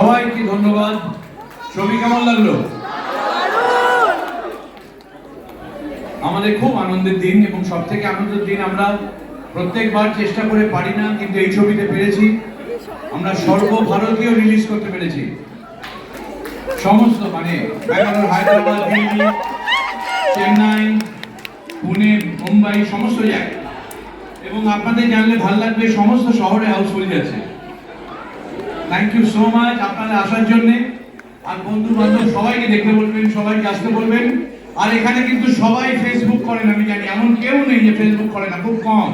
সবাইকে ধন্যবাদ। ছবি কেমন লাগল? আমাদের খুব আনন্দের দিন এবং সব থেকে আনন্দের দিন আমরা প্রত্যেকবার চেষ্টা করে পারি না, কিন্তু এই ছবিতে পেরেছি। আমরা সর্বভারতীয় রিলিজ করতে পেরেছি। সমস্ত মানে ব্যাঙ্গালোর, হায়দ্রাবাদ, দিল্লি, চেন্নাই, পুনে, মুম্বাই, সমস্ত জায়গায়। এবং আপনাদের জানলে ভালো লাগবে, সমস্ত শহরে হাউসফুল যাচ্ছে। থ্যাংক ইউ সো মাচ আপনারা আসার জন্য। আর বন্ধু বান্ধব সবাইকে দেখতে বলবেন, সবাইকে আসতে বলবেন। আর এখানে কিন্তু সবাই ফেসবুক করেন, আমি জানি। এমন কেউ নেই যে ফেসবুক করে না, খুব কম।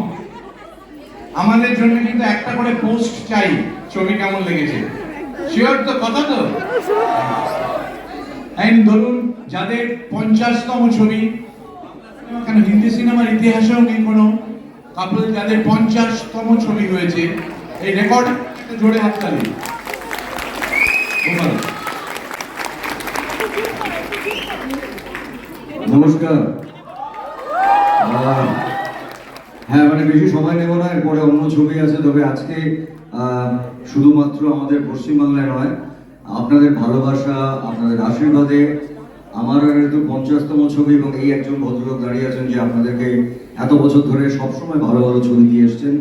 আমাদের জন্য কিন্তু একটা করে পোস্ট চাই, ছবি কেমন লেগেছে। শিওর তো, কথা তো? ধরুন, যাদের পঞ্চাশতম ছবি কেন হিন্দি সিনেমার ইতিহাসেও নেই কোনো কাপল যাদের পঞ্চাশতম ছবি হয়েছে এই রেকর্ড জোরে হাততালি নমস্কার। হ্যাঁ মানে বেশি সময় নেব না, এরপরে অন্য ছবি আছে, তবে আজকে শুধুমাত্র আমাদের পশ্চিমবাংলায় নয়, আপনাদের ভালোবাসা, আপনাদের আশীর্বাদে আমার তো পঞ্চাশতম ছবি এবং এই একজন ভদ্রলোক দাঁড়িয়ে আছেন যে আপনাদেরকে এত বছর ধরে সবসময় ভালো ভালো ছবি দিয়ে এসছেন।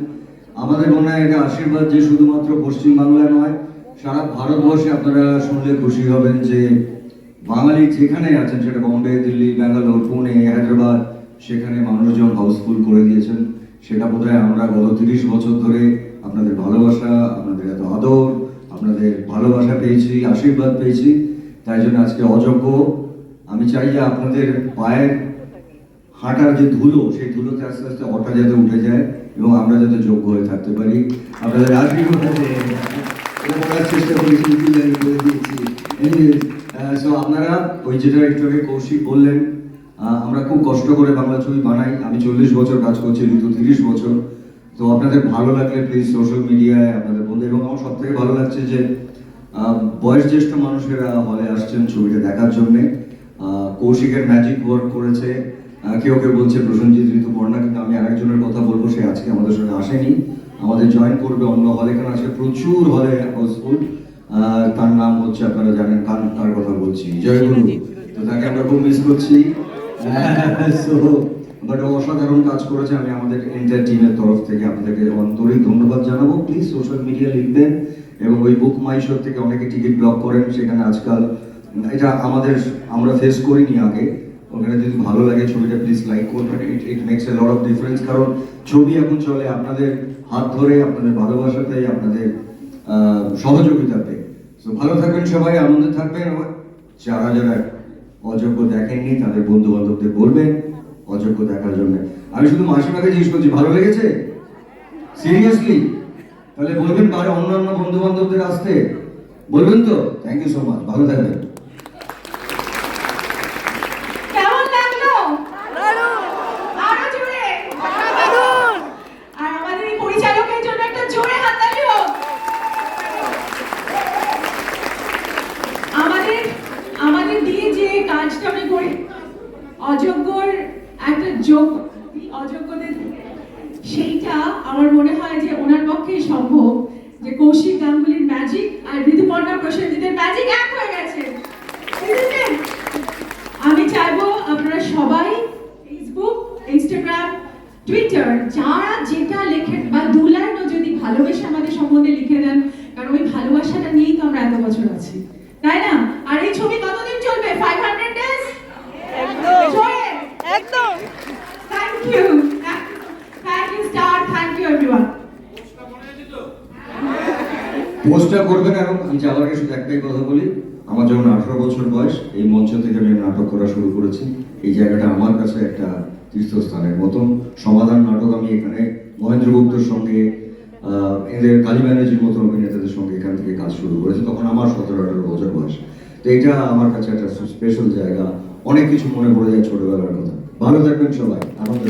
আমাদের মনে হয় এটা আশীর্বাদ যে শুধুমাত্র পশ্চিমবাংলায় নয়, সারা ভারতবর্ষে আপনারা শুনলে খুশি হবেন যে বাঙালি যেখানে আছেন, সেটা বম্বে, দিল্লি, ব্যাঙ্গালোর, পুনে, হায়দ্রাবাদ, সেখানে মানুষজন হাউসফুল করে দিয়েছেন। সেটা বোধহয় আমরা গত তিরিশ বছর ধরে আপনাদের ভালোবাসা, আপনাদের এত আদর, আপনাদের ভালোবাসা পেয়েছি, আশীর্বাদ পেয়েছি। তাই জন্য আজকে অযোগ্য। আমি চাই যে আপনাদের পায়ের হাঁটার যে ধুলো, সেই ধুলোতে আস্তে আস্তে অটা যাতে উঠে যায়। এবং আমরা যাতে যোগ্য হয়ে থাকতে পারি। আপনাদের বলার চেষ্টা করেছি সো আপনারা ওই যেটা একটু আগে কৌশিক বললেন আমরা খুব কষ্ট করে বাংলা ছবি বানাই। আমি চল্লিশ বছর কাজ করছি ঋতু তিরিশ বছর। তো আপনাদের ভালো লাগলে প্লিজ সোশ্যাল মিডিয়ায় আপনাদের বন্ধু এবং আমার সব থেকে ভালো লাগছে যে আহ, বয়স জ্যেষ্ঠ মানুষেরা হলে আসছেন ছবিটা দেখার জন্যে। কৌশিকের ম্যাজিক ওয়ার্ক করেছে। কেউ কেউ বলছে প্রসেনজিৎ ঋতুপর্ণা কিন্তু আমি আরেকজনের কথা বলব সে আজকে আমাদের সঙ্গে আসেনি। আমাদের জয়েন করবে অন্য হলে কারণ আজকে প্রচুর হলে হাউসফুল তার নাম হচ্ছে আপনারা জানেন কান তার কথা বলছি। জয়গুরু তো তাকে আমরা খুব মিস করছি। বাট অসাধারণ কাজ করেছে আমি আমাদের এন্টার টিমের তরফ থেকে আপনাদেরকে অন্তরিক ধন্যবাদ জানাব। প্লিজ সোশ্যাল মিডিয়া লিখবেন এবং ওই বুক মাইশোর থেকে অনেকে টিকিট ব্লক করেন। সেখানে আজকাল এটা আমাদের আমরা ফেস করিনি আগে। ওখানে যদি ভালো লাগে ছবিটা প্লিজ লাইক করবেন it it makes a lot of difference কারণ ছবি এখন চলে আপনাদের হাত ধরে, আপনাদের ভালোবাসাতে আপনাদের সহযোগিতাতে তো ভালো থাকবেন সবাই, আনন্দে থাকবেন। যারা যারা অযোগ্য দেখেননি, তাদের বন্ধু বান্ধবদের বলবেন, অযোগ্য দেখার জন্য। আমি শুধু মাসিমাকে জিজ্ঞেস করছি, ভালো লেগেছে? সিরিয়াসলি তাহলে বলবেন পারে অন্যান্য বন্ধু বান্ধবদের আসতে। বলবেন তো? থ্যাংক ইউ সো মাচ ভালো থাকবেন কেমন লাগল আরও জোরে আর আমাদের এই পরিচালকের জন্য একটা জোরে হাততালি হোক আমাদের আমাদের দিয়ে যে কাজটা আমি করি অযোগ্যর একটা যোগ অযোগ্যদের? সেইটা আমার মনে হয় যে ওনার পক্ষেই সম্ভব যে কৌশিক গাঙ্গুলির ম্যাজিক আর ঋতুপর্ণা প্রসেনজিতের ম্যাজিক এক হয়ে গেছে। আমি চাইব আপনারা সবাই ফেসবুক ইনস্টাগ্রাম টুইটার যারা যেটা লেখেন বা দু লাইনও যদি ভালোবেসে আমাদের সম্বন্ধে লিখে দেন, কারণ ওই ভালোবাসাটা নিয়েই তো আমরা এত বছর আছি তাই না আর এই ছবি কতদিন চলবে five hundred days thank you thank you star thank you everyone পোস্টটা করবেন এবং আমি যাওয়ার আগে একটাই কথা বলি। আমার যখন আঠারো বছর বয়স, এই মঞ্চ থেকে আমি নাটক করা শুরু করেছি। এই জায়গাটা আমার কাছে একটা তীর্থস্থানের মতন। সমাধান নাটক আমি এখানে মহেন্দ্র গুপ্তর সঙ্গে এদের কালী ব্যানার্জির মতন অভিনেতাদের সঙ্গে এখান থেকে কাজ শুরু করেছি। তখন আমার সতেরো আঠারো বছর বয়স। তো এটা আমার কাছে একটা স্পেশাল জায়গা। অনেক কিছু মনে পড়ে যায় ছোটবেলার কথা। ভালো থাকবেন সবাই আনন্দ